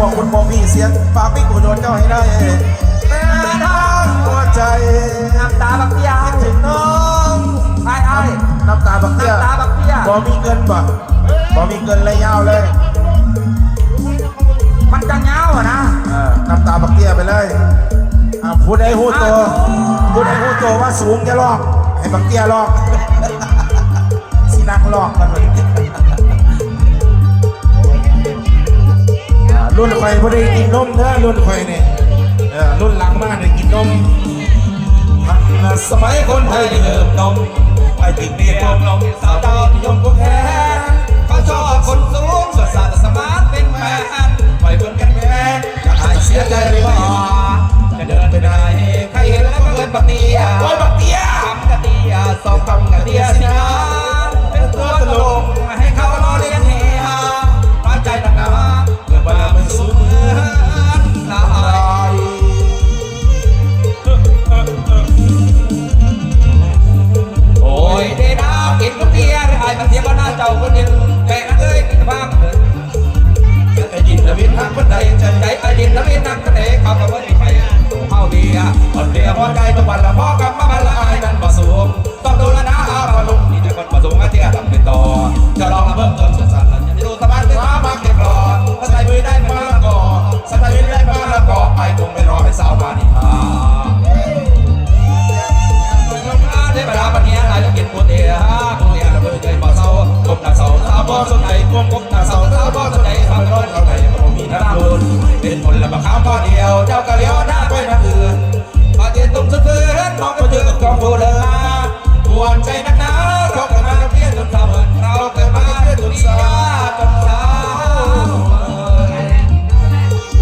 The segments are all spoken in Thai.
วงคุณบอกพี่เสียงฝากพี่กูโดนเจ้าให้ได้แต่ทางหัวใจน้ำตาบักเตี้ยถึงน้องไอ้ไอ้น้ำตาบักเตี้ยน้ำตาบักเตี้ยบอมีเงินบ่บอมีเงินเลยยาวเลย มันจะเงาอะนะน้ำตาบักเตี้ยไปเลยอ่าพูดให้พูดโตพูดให้พูดโตว่าสูงจะลอก ให้บักเตี้ยลอกสินักลอกกันเลย รุ่นไข่พอได้กินนมเด้อรุ่นไข่เนี่ยรุ่นหลังมากได้กินนมมันน่ะสมัยคนไทยเริ่มนมไปถึงเรียนนมนมส วดใจนักหนาเราเกิดมาเพียงจนเท่าเราเกิดมาเพียงจนสาจนสาว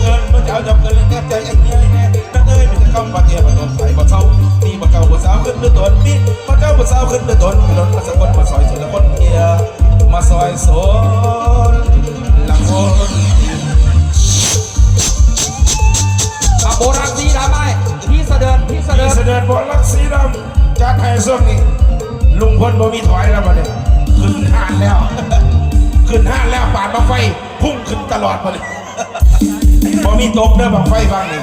เงินพระเจ้าจับเงินเลยแทบใจไอ้เงี้ยแน่นักเอ้ยมีแต่คำว่าเทียบมาตนไทยบ่เศร้านี่บ่เก่าบ่สาวขึ้นเด้วยตนมีบ่เก่าบ่สาวขึ้นเด้วยตนมีรถมาสักคนมาซอยสุดละคนเกียมาซอยโซนละคนอาโบราณสีดำไหมพี่เสดินพี่เสดินี่เสด็จบอลักสีดำ จากไทยส่วนนี้ ลุงพลบ่มีถอยแล้วบ่เนี่ยขึ้นห้านแล้ว ขึ้นห้านแล้วปาดบังไฟ พุ่งขึ้นตลอดบ่เลยบ่มีตกเด้อบังไฟบางนี่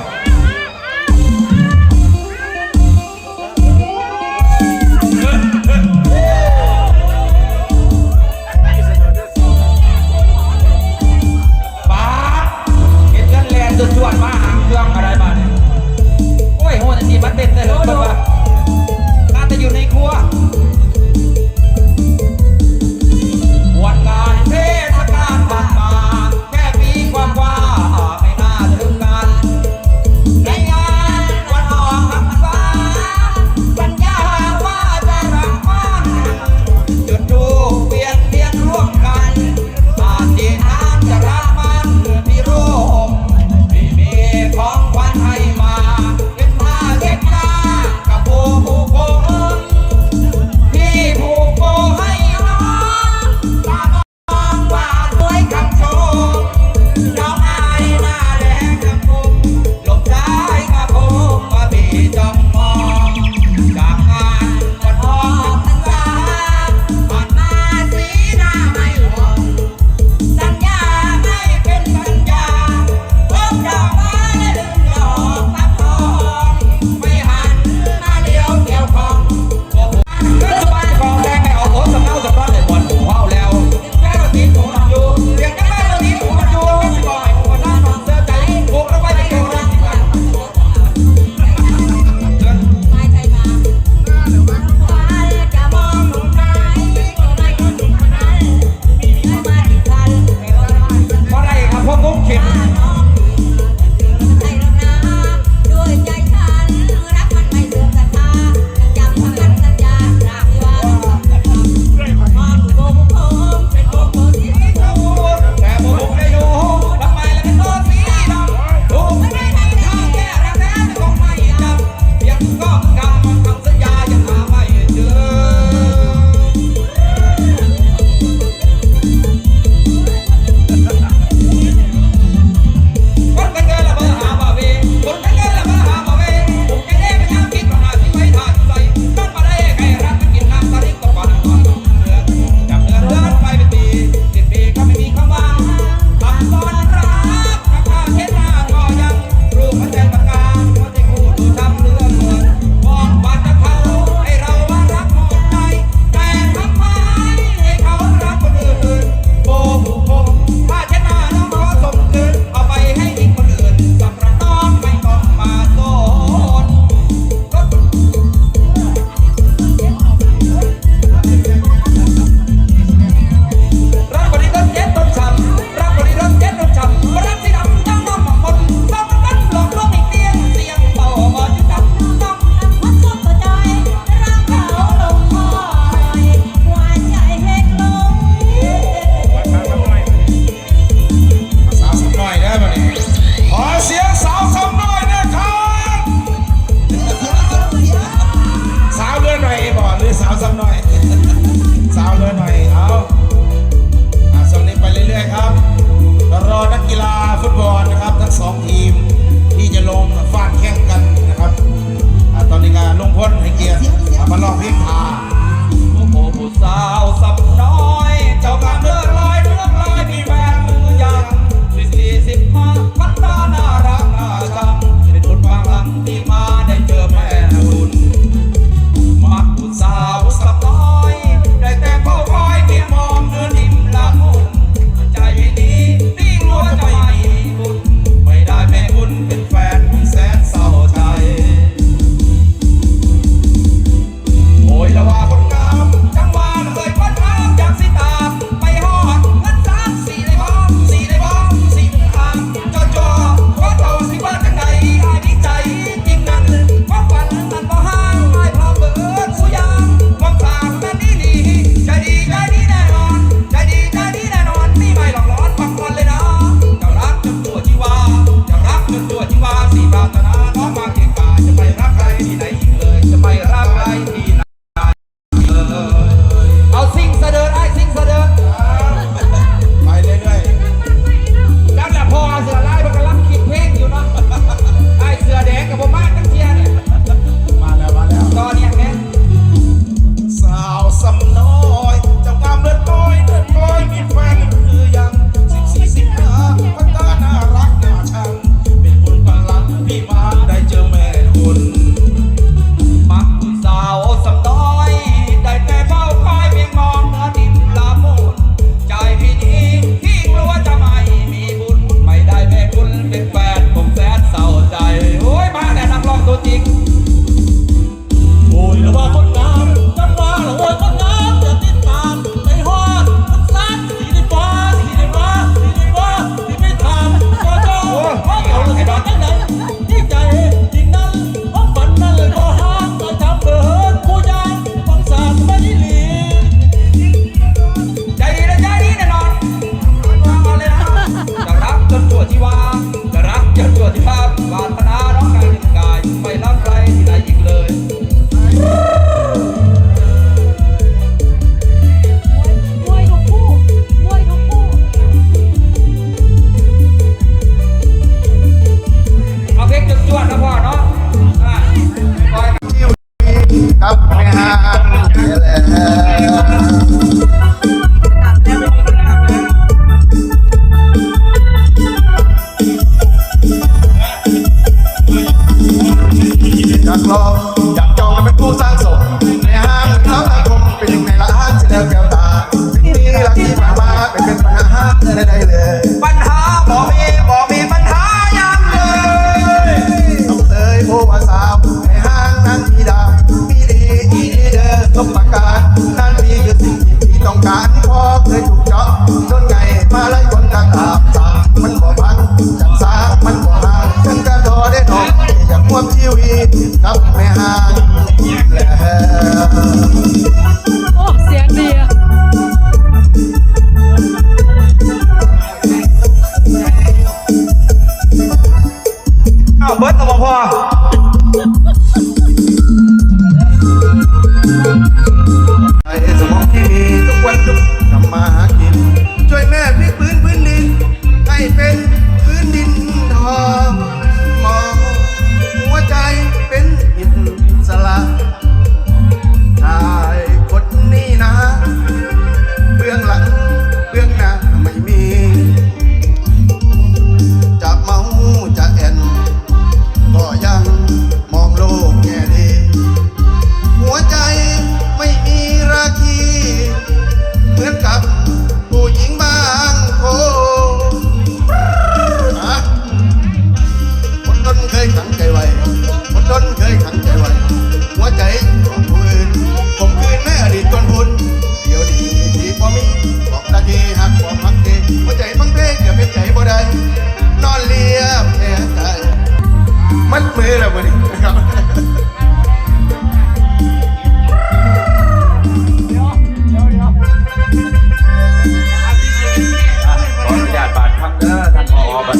ลองเพลงา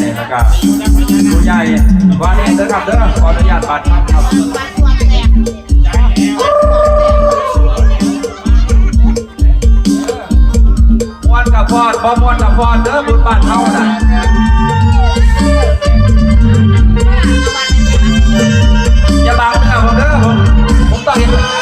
เนี่ยแล้วก็ผู้ใหญ่วันนี้เด้อครับเด้อขออนุญาตบัตรครับครับมวนกับฟอดบอมวันกับฟอดเด้อบุญบ้านเฮานะอย่าบังเด้อผมเด้อผมผมต้องเห็น